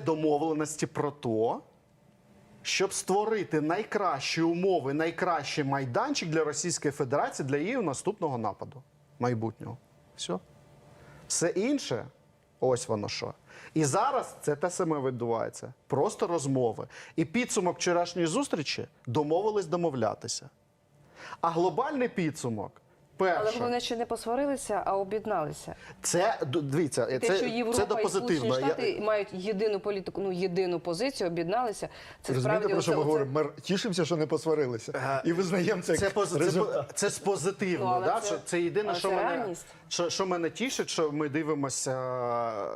домовленості про те, щоб створити найкращі умови, найкращий майданчик для Російської Федерації для її наступного нападу майбутнього. Все. Все інше, ось воно що. І зараз це те саме відбувається. Просто розмови. І підсумок вчорашньої зустрічі домовились домовлятися. А глобальний підсумок. Але Перше, вони ще не посварилися, а об'єдналися. це дивіться, Те, це, що це Європа до і Сполучені позитивного. Я- Штати мають єдину політику, ну єдину позицію, об'єдналися. Це Розумієте, справді про що ми оце- говоримо? Ми тішимося, що не посварилися. І визнаємо це, Це, поз- це, це з позитивно. Ну, да? це- що це єдине, але що це мене, що, що мене тішить, що ми дивимося,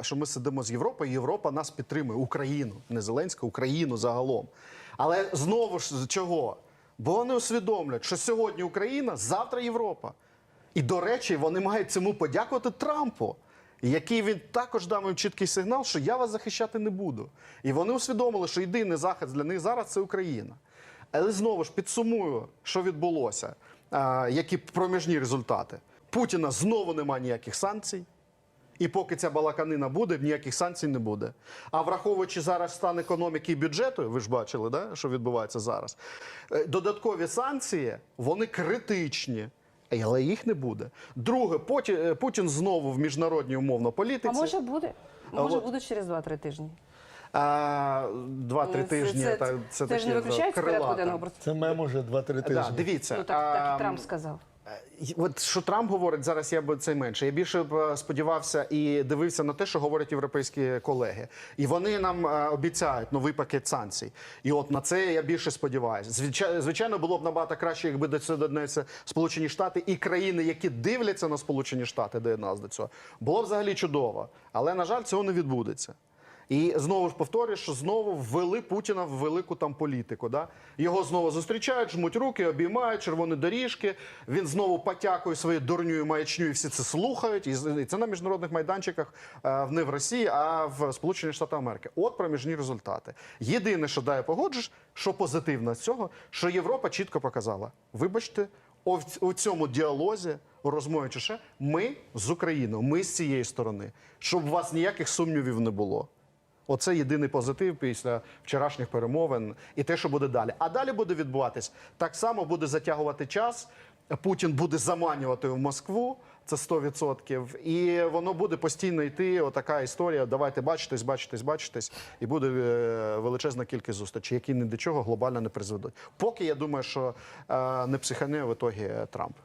що ми сидимо з Європою, Європа нас підтримує, Україну, не Зеленська, Україну загалом. Але знову ж з чого? Бо вони усвідомлюють, що сьогодні Україна, завтра Європа. І, до речі, вони мають цьому подякувати Трампу, який він також дав їм чіткий сигнал, що я вас захищати не буду. І вони усвідомили, що єдиний захист для них зараз це Україна. Але знову ж підсумую, що відбулося, які проміжні результати. Путіна знову немає ніяких санкцій. І поки ця балаканина буде, ніяких санкцій не буде. А враховуючи зараз стан економіки і бюджету, ви ж бачили, да, що відбувається зараз. е, Додаткові санкції вони критичні. Але їх не буде. Друге, Путін, е, Путін знову в міжнародній умовно політиці. А може буде? Може от- буде через 2-3 тижні. А, Два-три Це- тижні. це- та- це, це це ж не виключається порядку денного процесу? Це мем уже 2-3 тижні. Да, дивіться, Ну так, так і Трамп сказав. Е, От що Трамп говорить зараз, я б це менше. Я більше б е, сподівався і дивився на те, що говорять європейські колеги. І вони нам е, обіцяють новий пакет санкцій. І от на це я більше сподіваюся. Звичайно, було б набагато краще, якби до цього доєдналися Сполучені Штати і країни, які дивляться на Сполучені Штати, доєдналися до цього. Було б взагалі чудово. Але на жаль, цього не відбудеться. І знову ж повторюю, що знову ввели Путіна в велику там політику. Да? Його знову зустрічають, жмуть руки, обіймають червоні доріжки. Він знову потякує своєю дурньою маячню, і всі це слухають. І це на міжнародних майданчиках е, не в Росії, а в Сполучених Штатах Америки. От проміжні результати. Єдине, що дає погоджуєш, що позитивно з цього, що Європа чітко показала: вибачте, у цьому діалозі, у розмові чи ще, ми з Україною, ми з цієї сторони, щоб у вас ніяких сумнівів не було. Оце єдиний позитив після вчорашніх перемовин і те, що буде далі. А далі буде відбуватись так само, буде затягувати час. Путін буде заманювати в Москву. Це 100%. І воно буде постійно йти. Отака історія. Давайте бачитесь, бачитесь, бачитесь, і буде е, величезна кількість зустрічей, які ні до чого глобально не призведуть. Поки я думаю, що е, не психане в ітогі Трамп.